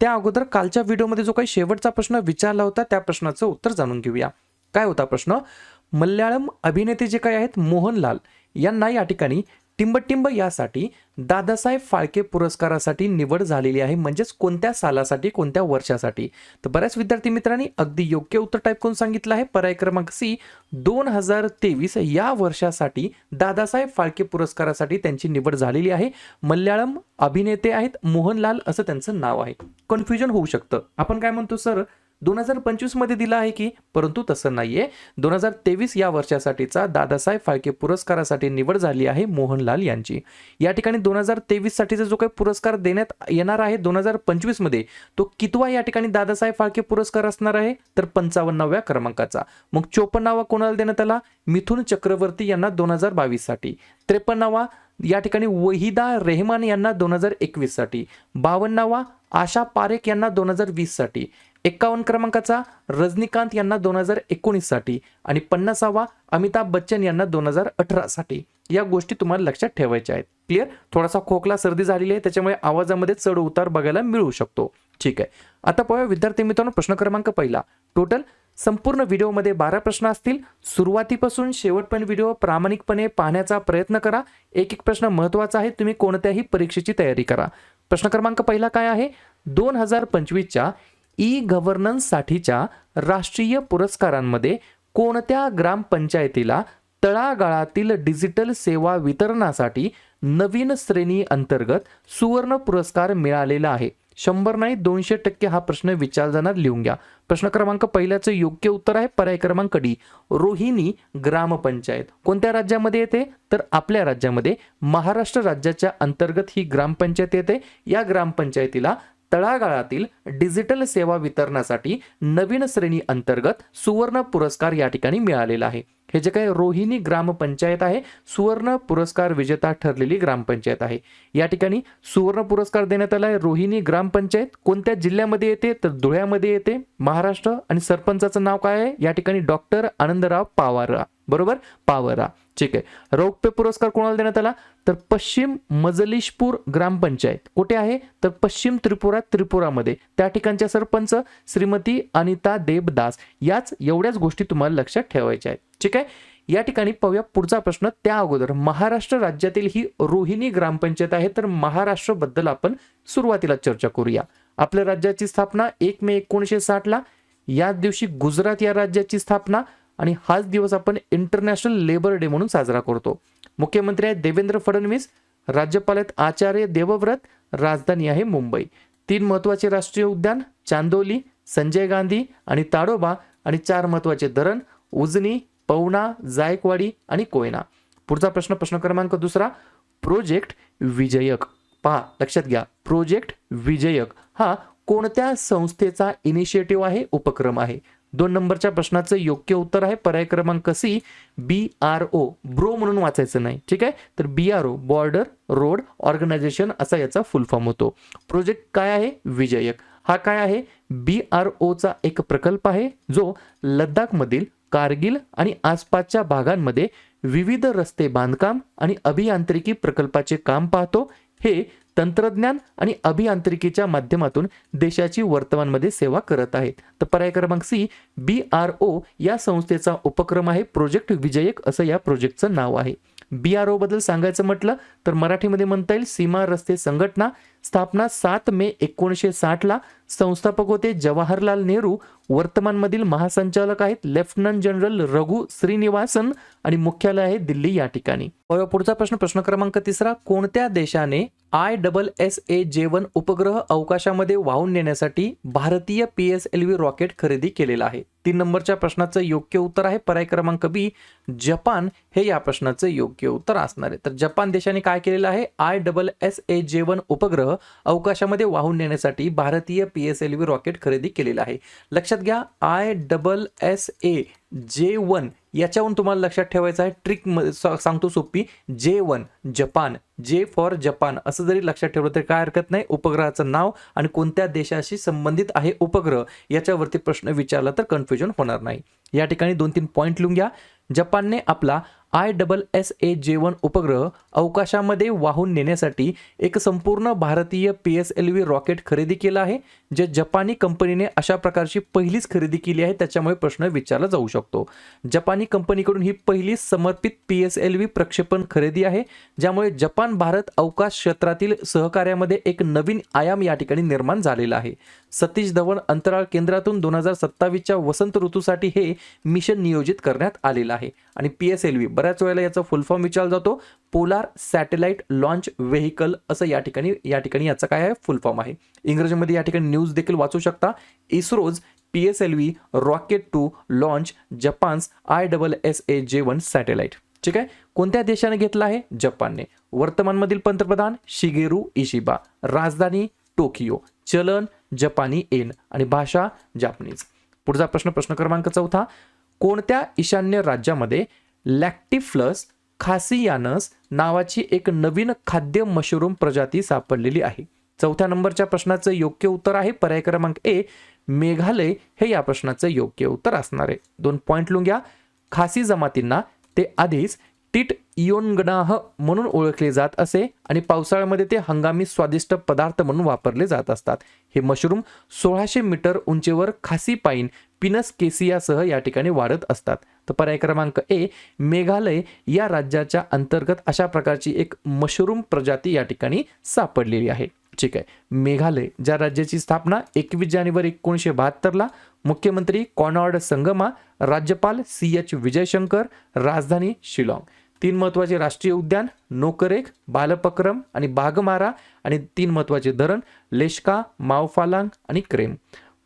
त्या अगोदर कालच्या व्हिडिओमध्ये जो काही शेवटचा प्रश्न विचारला होता त्या प्रश्नाचं उत्तर जाणून घेऊया. काय होता प्रश्न? मल्याळम अभिनेते जे काही आहेत मोहनलाल यांना या ठिकाणी टिंबटिंब यासाठी दादासाहेब फाळके पुरस्कारासाठी निवड झालेली आहे. म्हणजेच कोणत्या सालासाठी कोणत्या वर्षासाठी? तर बऱ्याच विद्यार्थी मित्रांनी अगदी योग्य उत्तर टाईप करून सांगितलं आहे. पर्याय क्रमांक सी दोन हजार तेवीस या वर्षासाठी दादासाहेब फाळके पुरस्कारासाठी त्यांची निवड झालेली आहे. मल्याळम अभिनेते आहेत मोहनलाल असं त्यांचं नाव आहे. कन्फ्युजन होऊ शकतं. आपण काय म्हणतो सर? दोन हजार पंचवीसमध्ये दिला आहे की परंतु तसं नाहीये. दोन हजार तेवीस या वर्षासाठीचा दादासाहेब फाळके पुरस्कारासाठी निवड झाली आहे मोहनलाल यांची. या ठिकाणी दोन हजार तेवीस साठीचा जो काही पुरस्कार देण्यात येणार आहे दोन हजार पंचवीसमध्ये तो कितवा या ठिकाणी दादासाहेब फाळके पुरस्कार असणार आहे? तर पंचावन्नाव्या क्रमांकाचा. मग चोपन्नावा कोणाला देण्यात आला? मिथुन चक्रवर्ती यांना दोन हजार बावीससाठी त्रेपन्नावा या ठिकाणी वहिदा रेहमान यांना दोन हजार एकवीससाठी बावन्नावा आशा पारेख यांना दोन हजार वीससाठी एक्कावन्न क्रमांकाचा रजनीकांत यांना दोन हजार एकोणीससाठी आणि पन्नासावा अमिताभ बच्चन यांना दोन हजार अठरासाठी. या गोष्टी तुम्हाला लक्षात ठेवायच्या आहेत. क्लिअर थोडासा खोकला सर्दी झालेली आहे त्याच्यामुळे आवाजामध्ये चढ उतार बघायला मिळू शकतो. ठीक आहे. आता पाहूया विद्यार्थी मित्रांनो प्रश्न क्रमांक पहिला. टोटल संपूर्ण व्हिडिओमध्ये बारा प्रश्न असतील. सुरुवातीपासून शेवटपर्यंत व्हिडिओ प्रामाणिकपणे पाहण्याचा प्रयत्न करा. एक एक प्रश्न महत्त्वाचा आहे तुम्ही कोणत्याही परीक्षेची तयारी करा. प्रश्न क्रमांक पहिला काय आहे? दोन हजार पंचवीसच्या ई गव्हर्नन्ससाठीच्या राष्ट्रीय पुरस्कारांमध्ये कोणत्या ग्रामपंचायतीला तळागाळातील डिजिटल सेवा वितरणासाठी नवीन श्रेणी अंतर्गत सुवर्ण पुरस्कार मिळालेला आहे? शंभर नाही दोनशे टक्के हा प्रश्न विचार जाणार लिहून घ्या. प्रश्न क्रमांक पहिल्याचं योग्य उत्तर आहे पर्याय क्रमांक डी रोहिणी ग्रामपंचायत. कोणत्या राज्यामध्ये येते? तर आपल्या राज्यामध्ये महाराष्ट्र राज्याच्या अंतर्गत ही ग्रामपंचायत येते. या ग्रामपंचायतीला तळागाळातील डिजिटल सेवा वितरणासाठी नवीन श्रेणी अंतर्गत सुवर्ण पुरस्कार या ठिकाणी मिळालेला आहे. हे जे काही रोहिणी ग्रामपंचायत आहे सुवर्ण पुरस्कार विजेता ठरलेली ग्रामपंचायत आहे. या ठिकाणी सुवर्ण पुरस्कार देण्यात आला आहे रोहिणी ग्रामपंचायत कोणत्या जिल्ह्यामध्ये येते? तर धुळ्यामध्ये येते. महाराष्ट्र. आणि सरपंचाचं नाव काय आहे? या ठिकाणी डॉक्टर आनंदराव पावारा. बरोबर? पावरा. ठीक आहे. रौप्य पुरस्कार कोणाला देण्यात आला? तर पश्चिम मजलिशपूर ग्रामपंचायत. कुठे आहे? तर पश्चिम त्रिपुरा त्रिपुरामध्ये. त्या ठिकाणच्या सरपंच श्रीमती अनिता देवदास याच एवढ्याच गोष्टी तुम्हाला लक्षात ठेवायच्या आहेत. ठीक आहे? या ठिकाणी पाहूया पुढचा प्रश्न. त्या अगोदर महाराष्ट्र राज्यातील ही रोहिणी ग्रामपंचायत आहे. तर महाराष्ट्रबद्दल आपण सुरुवातीला चर्चा करूया. आपल्या राज्याची स्थापना एक मे एकोणीसशे साठला. याच दिवशी गुजरात या राज्याची स्थापना. आणि हाच दिवस आपण इंटरनॅशनल लेबर डे म्हणून साजरा करतो. मुख्यमंत्री आहेत देवेंद्र फडणवीस राज्यपाल आहेत आचार्य देवव्रत राजधानी आहे मुंबई. तीन महत्त्वाचे राष्ट्रीय उद्यान चांदोली संजय गांधी आणि ताडोबा आणि चार महत्त्वाचे धरण उजनी पवना जायकवाडी आणि कोयना. पुढचा प्रश्न प्रश्न क्रमांक दुसरा प्रोजेक्ट विजयक. पहा लक्षात घ्या प्रोजेक्ट विजयक हा कोणत्या संस्थेचा इनिशिएटिव्ह आहे उपक्रम आहे? दोन नंबरच्या प्रश्नाचं योग्य उत्तर आहे. पर्याय क्रमांक C B R O bro म्हणून वाचायचं नाही. ठीक आहे? तर B R O border road organisation असा याचा फुल फॉर्म होतो. प्रोजेक्ट काय आहे? विजयक. हा काय आहे? बी आर ओचा एक प्रकल्प आहे जो लद्दाखमधील कारगिल आणि आसपासच्या भागांमध्ये विविध रस्ते बांधकाम आणि अभियांत्रिकी प्रकल्पाचे काम पाहतो. हे तंत्रज्ञान आणि अभियांत्रिकीच्या माध्यमातून देशाची वर्तमानमध्ये सेवा करत आहेत. तर पर्याय क्रमांक सी बी आर ओ या संस्थेचा उपक्रम आहे प्रोजेक्ट विजयक असं या प्रोजेक्टचं नाव आहे. बी आर ओ बद्दल सांगायचं म्हटलं तर मराठीमध्ये म्हणता येईल सीमा रस्ते संघटना स्थापना सात मे एकोणीसशे साठला संस्थापक होते जवाहरलाल नेहरू. वर्तमानमधील महासंचालक आहेत लेफ्टनंट जनरल रघु श्रीनिवासन आणि मुख्यालय आहे दिल्ली या ठिकाणी. पुढचा प्रश्न प्रश्न क्रमांक तिसरा. कोणत्या देशाने I double S A J one उपग्रह अवकाशामध्ये वाहून नेण्यासाठी भारतीय P S L V rocket खरेदी केलेला आहे? तीन नंबरच्या प्रश्नाचं योग्य उत्तर आहे पर्याय क्रमांक बी. जपान. हे या प्रश्नाचं योग्य उत्तर असणार आहे. तर जपान देशाने काय केलेलं आहे? I double S A J one उपग्रह अवकाशामध्ये वाहून नेण्यासाठी भारतीय P S L V rocket खरेदी केलेलं आहे. लक्षात घ्या I double S A J one याच्यावरून तुम्हाला लक्षात ठेवायचं आहे. ट्रिक सांगतो सोपी. J one Japan. J for Japan. असं जरी लक्षात ठेवलं तरी काय हरकत नाही. उपग्रहाचं नाव आणि कोणत्या देशाशी संबंधित आहे उपग्रह याच्यावरती प्रश्न विचारला तर कन्फ्युजन होणार नाही. या ठिकाणी दोन तीन पॉईंट लिहून घ्या. जपानने आपला I double S A J one उपग्रह अवकाशामध्ये वाहून नेण्यासाठी एक संपूर्ण भारतीय P S L V rocket खरेदी केलं आहे जे जपानी कंपनीने अशा प्रकारची पहिलीच खरेदी केली आहे त्याच्यामुळे प्रश्न विचारला जाऊ शकतो. जपानी कंपनीकडून ही पहिली समर्पित पी एस एल व्ही प्रक्षेपण खरेदी आहे ज्यामुळे जपान भारत अवकाश क्षेत्रातील सहकार्यामध्ये एक नवीन आयाम या ठिकाणी निर्माण झालेला आहे. सतीश धवन अंतराळ केंद्रातून दोन हजार सत्तावीसच्या वसंत ऋतूसाठी हे मिशन नियोजित करण्यात आलेलं आहे आणि पी एस एल व्ही बऱ्याच वेळेला याचा फुल फॉर्म विचारला जातो. पोलार सॅटेलाइट लॉन्च व्हेकल असं या ठिकाणी या ठिकाणी याचा काय आहे? फुल फॉर्म आहे. इंग्रजीमध्ये या ठिकाणी न्यूज देखील वाचू शकता. ISRO's P S L V rocket to launch Japan's I double S A J one satellite ठीक आहे? कोणत्या देशाने घेतला आहे? जपानने. वर्तमानमधील पंतप्रधान शिगेरू इशिबा. राजधानी टोकियो. चलन जपानी एन. आणि भाषा जापनीज. पुढचा प्रश्न प्रश्न क्रमांक चौथा. कोणत्या ईशान्य राज्यामध्ये लॅक्टिफ्लस खासियानस नावाची एक नवीन खाद्य मशरूम प्रजाती सापडलेली आहे. चौथ्या नंबरच्या प्रश्नाचं योग्य उत्तर आहे. पर्याय क्रमांक ए मेघालय हे या प्रश्नाचं योग्य उत्तर असणार आहे. दोन पॉईंट लिहून घ्या खासी जमातींना ते आधीच टीट इयोनगणाह म्हणून ओळखले जात असे आणि पावसाळ्यामध्ये ते हंगामी स्वादिष्ट पदार्थ म्हणून वापरले जात असतात. हे मशरूम सोळाशे मीटर उंचीवर खासी पाईन पिनस केसियासह या ठिकाणी वाढत असतात. तर पर्याय क्रमांक ए मेघालय या राज्याच्या अंतर्गत अशा प्रकारची एक मशरूम प्रजाती या ठिकाणी सापडलेली आहे. ठीक आहे. मेघालय ज्या राज्याची स्थापना एकवीस जानेवारी एकोणीसशे बहात्तरला मुख्यमंत्री कॉनॉर्ड संगमा राज्यपाल सी एच विजयशंकर राजधानी शिलाँग. तीन महत्त्वाचे राष्ट्रीय उद्यान नोकरेक बालपक्रम आणि बागमारा आणि तीन महत्त्वाचे धरण लेशका मावफालांग आणि क्रेम.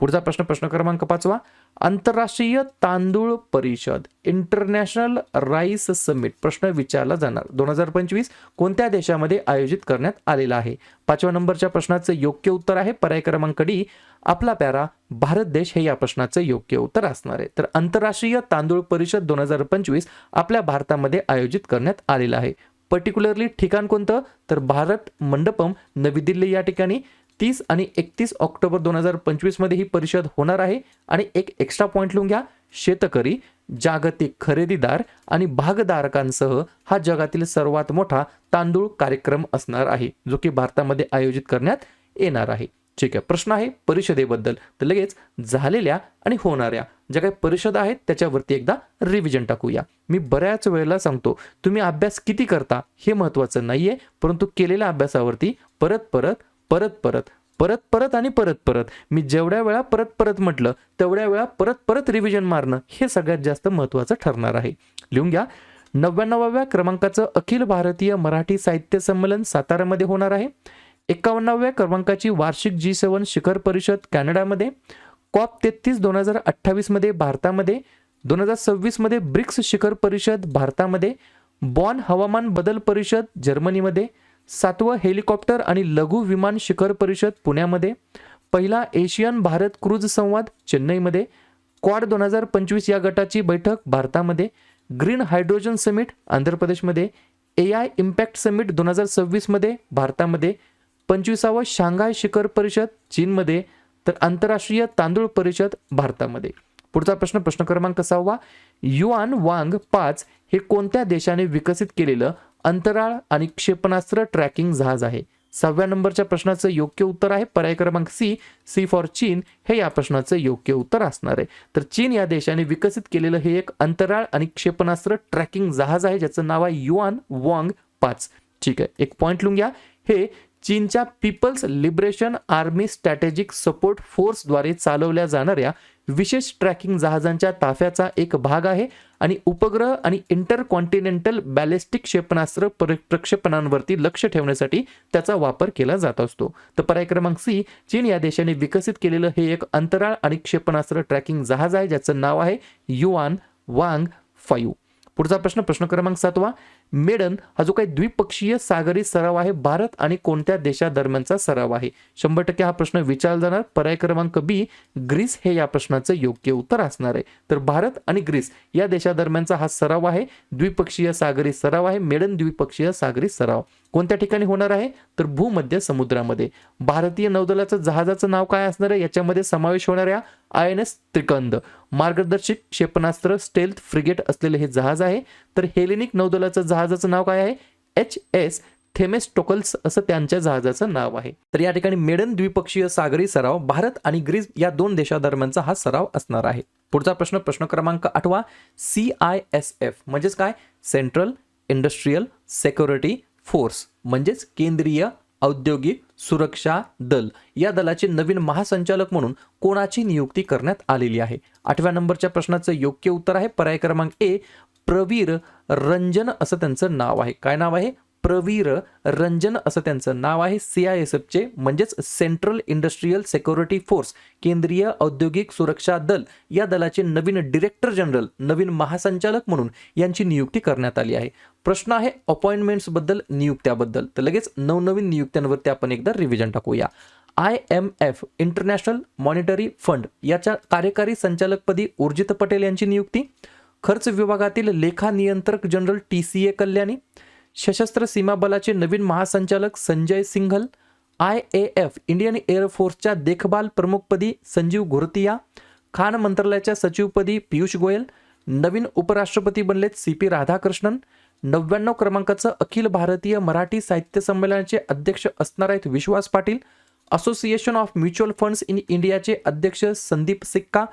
पुढचा प्रश्न प्रश्न क्रमांक पाचवा. आंतरराष्ट्रीय तांदूळ परिषद इंटरनॅशनल राईस समिट प्रश्न विचारला जाणार. दोन हजार पंचवीस कोणत्या देशामध्ये आयोजित करण्यात आलेला आहे? पाचव्या नंबरच्या प्रश्नाचं योग्य उत्तर आहे. पर्याय क्रमांक डी आपला प्यारा भारत देश हे या प्रश्नाचं योग्य उत्तर असणार आहे. तर आंतरराष्ट्रीय तांदूळ परिषद दोन हजार पंचवीस आपल्या भारतामध्ये आयोजित करण्यात आलेला आहे. पर्टिक्युलरली ठिकाण कोणतं? तर भारत मंडपम नवी दिल्ली या ठिकाणी. तीस आणि एकतीस ऑक्टोबर दोन हजार पंचवीसमध्ये ही परिषद होणार आहे. आणि एक एक्स्ट्रा पॉईंट लिहून घ्या. शेतकरी जागतिक खरेदीदार आणि भागधारकांसह हा जगातील सर्वात मोठा तांदूळ कार्यक्रम असणार आहे जो की भारतामध्ये आयोजित करण्यात येणार आहे. ठीक आहे प्रश्न आहे परिषदेबद्दल. तर लगेच झालेल्या आणि होणाऱ्या ज्या काही परिषद आहेत त्याच्यावरती एकदा रिव्हिजन टाकूया. मी बऱ्याच वेळेला सांगतो तुम्ही अभ्यास किती करता हे महत्त्वाचं नाहीये परंतु केलेल्या अभ्यासावरती परत परत परत परत परत परत आणि परत परत. मी जेवढ्या वेळा परत परत म्हटलं तेवढ्या वेळा परत परत रिव्हिजन मारणं हे सगळ्यात जास्त महत्त्वाचं ठरणार आहे. लिहून घ्या. नव्याण्णवाव्या क्रमांकाचं अखिल भारतीय मराठी साहित्य संमेलन सातारामध्ये होणार आहे. एकावन्नाव्या क्रमांकाची वार्षिक जी सेवन शिखर परिषद कॅनडामध्ये. कॉप तेहतीस दोन हजार अठ्ठावीसमध्ये भारतामध्ये. दोन हजार सव्वीसमध्ये ब्रिक्स शिखर परिषद भारतामध्ये. बॉन हवामान बदल परिषद जर्मनीमध्ये. सातवं हेलिकॉप्टर आणि लघु विमान शिखर परिषद पुण्यामध्ये पहिला एशियन भारत क्रूज संवाद चेन्नईमध्ये क्वाड दोन हजार पंचवीस या गटाची बैठक भारतामध्ये ग्रीन हायड्रोजन समिट आंध्र प्रदेशमध्ये ए आय इम्पॅक्ट समिट दोन हजार सव्वीसमध्ये भारतामध्ये पंचवीसावं शांघाय शिखर परिषद चीनमध्ये तर आंतरराष्ट्रीय तांदूळ परिषद भारतामध्ये. पुढचा प्रश्न प्रश्न क्रमांक सहावा युआन वांग पाच हे कोणत्या देशाने विकसित केलेलं अंतराळ आणि क्षेपणास्त्र ट्रॅकिंग जहाज आहे. सहाव्या नंबरच्या प्रश्नाचं योग्य उत्तर आहे. पर्याय क्रमांक सी सी फॉर चीन. हे या प्रश्नाचं योग्य उत्तर असणार आहे. तर चीन या देशाने विकसित केलेलं हे एक अंतराळ आणि क्षेपणास्त्र ट्रॅकिंग जहाज आहे ज्याचं नाव आहे युआन वांग पाच. ठीक आहे. एक पॉईंट लिहून घ्या. हे चीनच्या People's Liberation Army strategic support फोर्सद्वारे चालवल्या जाणाऱ्या विशेष ट्रॅकिंग जहाजांच्या ताफ्याचा एक भाग आहे आणि उपग्रह आणि इंटर कॉन्टिनेंटल बॅलिस्टिक क्षेपणास्त्र प्रक्षेपणांवरती लक्ष ठेवण्यासाठी त्याचा वापर केला जात असतो. तर पर्याय क्रमांक सी चीन या देशाने विकसित केलेलं हे एक अंतराळ आणि क्षेपणास्त्र ट्रॅकिंग जहाज आहे ज्याचं नाव आहे युआन वांग फायू. पुढचा प्रश्न प्रश्न क्रमांक सातवा. मेडन हा जो काही द्विपक्षीय सागरी सराव आहे भारत आणि कोणत्या देशादरम्यानचा सराव आहे? शंभर टक्के हा प्रश्न विचारला जाणार. पर्याय क्रमांक बी ग्रीस हे या प्रश्नाचं योग्य उत्तर असणार आहे. तर भारत आणि ग्रीस या देशादरम्यानचा हा सराव आहे. द्विपक्षीय सागरी सराव आहे. मेडन द्विपक्षीय सागरी सराव. कोणत्या ठिकाणी होणार आहे? तर भूमध्य समुद्रामध्ये. भारतीय नौदलाचं जहाजाचं नाव काय असणार आहे? याच्यामध्ये समावेश होणाऱ्या आय एन एस त्रिकंद. मार्गदर्शक क्षेपणास्त्र स्टेल्थ फ्रिगेट असलेले हे जहाज आहे. तर हेलेनिक नौदलाचं जहाजाचं नाव काय आहे? एच एस थेमेस्टोकल्स असं त्यांच्या जहाजाचं नाव आहे. तर या ठिकाणी मेडन द्विपक्षीय सागरी सराव भारत आणि ग्रीस या दोन देशादरम्यानचा हा सराव असणार आहे. पुढचा प्रश्न प्रश्न क्रमांक आठवा. C I S F. म्हणजेच काय? सेंट्रल इंडस्ट्रीयल सेक्युरिटी फोर्स म्हणजेच केंद्रीय औद्योगिक सुरक्षा दल या दलाचे नवीन महासंचालक म्हणून कोणाची नियुक्ती करण्यात आलेली आहे? आठव्या नंबरच्या प्रश्नाचं योग्य उत्तर आहे. पर्याय क्रमांक ए प्रवीर रंजन असं त्यांचं नाव आहे. काय नाव आहे? प्रवीर रंजन असं त्यांचं नाव आहे. सी आय एस एफचे म्हणजेच सेंट्रल इंडस्ट्रीयल सेक्युरिटी फोर्स केंद्रीय औद्योगिक सुरक्षा दल. या दलाचे नवीन डिरेक्टर जनरल नवीन महासंचालक म्हणून यांची नियुक्ती करण्यात आली आहे. प्रश्न आहे अपॉइंटमेंट्सबद्दल नियुक्त्याबद्दल. तर लगेच नवनवीन नियुक्त्यांवरती आपण एकदा रिव्हिजन टाकूया. I M F international monetary fund याच्या कार्यकारी संचालकपदी उर्जित पटेल यांची नियुक्ती. खर्च विभागातील लेखा नियंत्रक general T C A Kalyani. सशस्त्र सीमा बलाचे नवीन महासंचालक Sanjay Singhal I A F Indian एअरफोर्सच्या देखभाल प्रमुखपदी संजीव घोरतिया खान मंत्रालयाच्या सचिवपदी पियुष गोयल नवीन उपराष्ट्रपती बनलेत सी पी राधाकृष्णन नव्याण्णव क्रमांकाचं अखिल भारतीय मराठी साहित्य संमेलनाचे अध्यक्ष असणार आहेत Vishwas Patil association of mutual funds in इंडियाचे अध्यक्ष संदीप सिक्का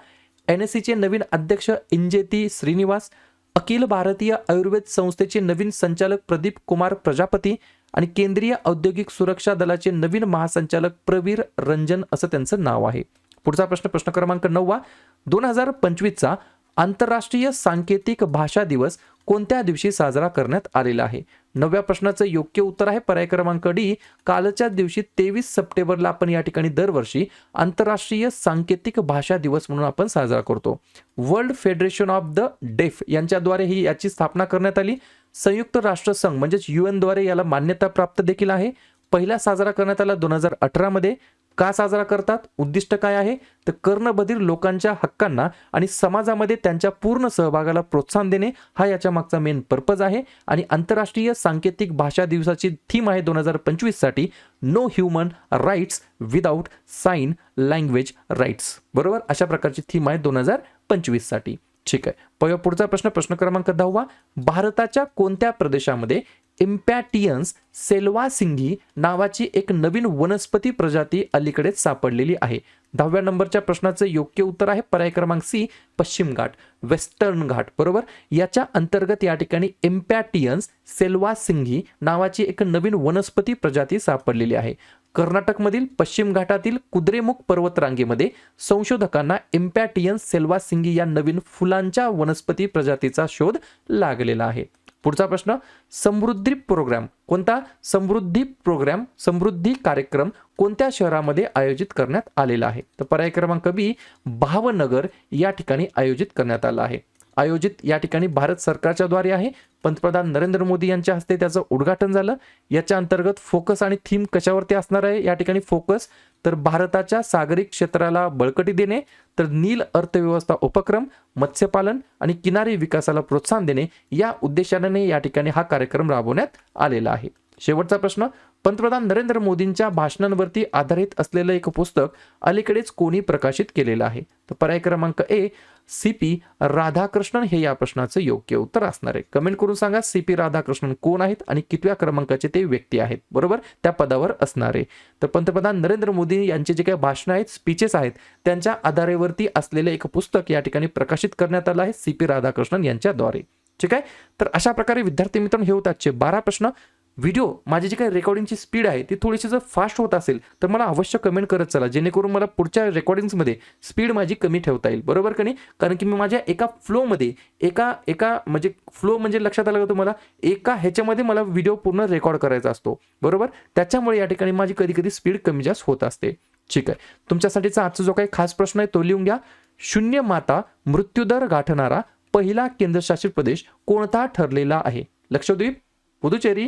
एन एस सीचे नवीन अध्यक्ष इंजेती श्रीनिवास अखिल भारतीय आयुर्वेद संस्थेचे नवीन संचालक प्रदीप कुमार प्रजापती आणि केंद्रीय औद्योगिक सुरक्षा दलाचे नवीन महासंचालक प्रवीर रंजन असं त्यांचं नाव आहे. पुढचा प्रश्न प्रश्न क्रमांक नववा. दोन हजार पंचवीसचा आंतरराष्ट्रीय सांकेतिक भाषा दिवस कोणत्या दिवशी साजरा करण्यात आलेला आहे? नवव्या प्रश्नाचं योग्य उत्तर आहे पर्याय क्रमांक डी. कालच्या दिवशी तेवीस सप्टेंबरला आपण या ठिकाणी दरवर्षी आंतरराष्ट्रीय सांकेतिक भाषा दिवस म्हणून आपण साजरा करतो. World federation of the deaf यांच्याद्वारे ही याची स्थापना करण्यात आली. संयुक्त राष्ट्रसंघ म्हणजेच UN द्वारे याला मान्यता प्राप्त देखील आहे. पहिला साजरा करण्यात आला दोन हजार अठरामध्ये का साजरा करतात? उद्दिष्ट काय आहे? तर कर्णबधीर लोकांच्या हक्कांना आणि समाजामध्ये त्यांच्या पूर्ण सहभागाला प्रोत्साहन देणे हा याच्या मागचा मेन पर्पज आहे. आणि आंतरराष्ट्रीय सांकेतिक भाषा दिवसाची थीम आहे दोन हजार पंचवीससाठी. No human rights without sign language rights बरोबर? अशा प्रकारची थीम आहे दोन हजार पंचवीससाठी. ठीक आहे. पुढचा प्रश्न प्रश्न क्रमांक दहावा. भारताच्या कोणत्या प्रदेशामध्ये इम्पॅटियन्स सेल्वा सिंगी नावाची एक नवीन वनस्पती प्रजाती अलीकडेच सापडलेली आहे. दहाव्या नंबरच्या प्रश्नाचं योग्य उत्तर आहे पर्याय क्रमांक सी पश्चिम घाट वेस्टर्न घाट बरोबर? याच्या अंतर्गत या ठिकाणी इम्पॅटियन्स सेल्वा सिंगी नावाची एक नवीन वनस्पती प्रजाती सापडलेली आहे. कर्नाटकमधील पश्चिम घाटातील कुद्रेमुख पर्वतरांगेमध्ये संशोधकांना इम्पॅटियन्स सेल्वासिंगी या नवीन फुलांच्या वनस्पती प्रजातीचा शोध लागलेला आहे. पुढचा प्रश्न समृद्धी प्रोग्राम कोणता? समृद्धी प्रोग्राम समृद्धी कार्यक्रम कोणत्या शहरामध्ये आयोजित करण्यात आलेला आहे? तर पर्याय क्रमांक बी भावनगर या ठिकाणी आयोजित करण्यात आला आहे. आयोजित या ठिकाणी भारत सरकारच्या द्वारे आहे. पंतप्रधान नरेंद्र मोदी यांच्या हस्ते त्याचं उद्घाटन झालं. याच्या अंतर्गत फोकस आणि थीम कशावरती असणार आहे? या ठिकाणी फोकस तर भारताच्या सागरी क्षेत्राला बळकटी देणे तर नील अर्थव्यवस्था उपक्रम मत्स्यपालन आणि किनारी विकासाला प्रोत्साहन देणे या उद्देशाने या ठिकाणी हा कार्यक्रम राबवण्यात आलेला आहे. शेवटचा प्रश्न पंतप्रधान नरेंद्र मोदींच्या भाषणांवरती आधारित असलेलं एक पुस्तक अलीकडेच कोणी प्रकाशित केलेलं आहे. तर पर्याय क्रमांक ए सी पी राधाकृष्णन हे या प्रश्नाचं योग्य उत्तर असणार आहे. कमेंट करून सांगा सी पी राधाकृष्णन कोण आहेत आणि कितव्या क्रमांकाचे ते व्यक्ती आहेत. बरोबर? त्या पदावर असणारे तर पंतप्रधान नरेंद्र मोदी यांचे जे काही भाषणं आहेत स्पीचेस आहेत त्यांच्या आधारेवरती असलेले एक पुस्तक या ठिकाणी प्रकाशित करण्यात आलं आहे सी पी राधाकृष्णन यांच्याद्वारे. ठीक आहे? तर अशा प्रकारे विद्यार्थी मित्रांनो हे होत आजचे बारा प्रश्न. व्हिडिओ माझी जी काही रेकॉर्डिंगची स्पीड आहे ती थोडीशी जर फास्ट होत असेल तर मला अवश्य कमेंट करत चला. जेणेकरून मला पुढच्या रेकॉर्डिंग्समध्ये स्पीड माझी कमी ठेवता येईल. बरोबर का नाही? कारण की मी माझ्या एका फ्लोमध्ये एका एका म्हणजे फ्लो म्हणजे लक्षात आलं का तुम्हाला? एका ह्याच्यामध्ये मला व्हिडिओ पूर्ण रेकॉर्ड करायचा असतो. बरोबर? त्याच्यामुळे या ठिकाणी माझी कधी कधी स्पीड कमी जास्त होत असते. ठीक आहे. तुमच्यासाठीचा आजचा जो काही खास प्रश्न आहे तो लिहून घ्या. शून्य माता मृत्यूदर गाठणारा पहिला केंद्रशासित प्रदेश कोणता ठरलेला आहे? लक्षद्वीप पुदुचेरी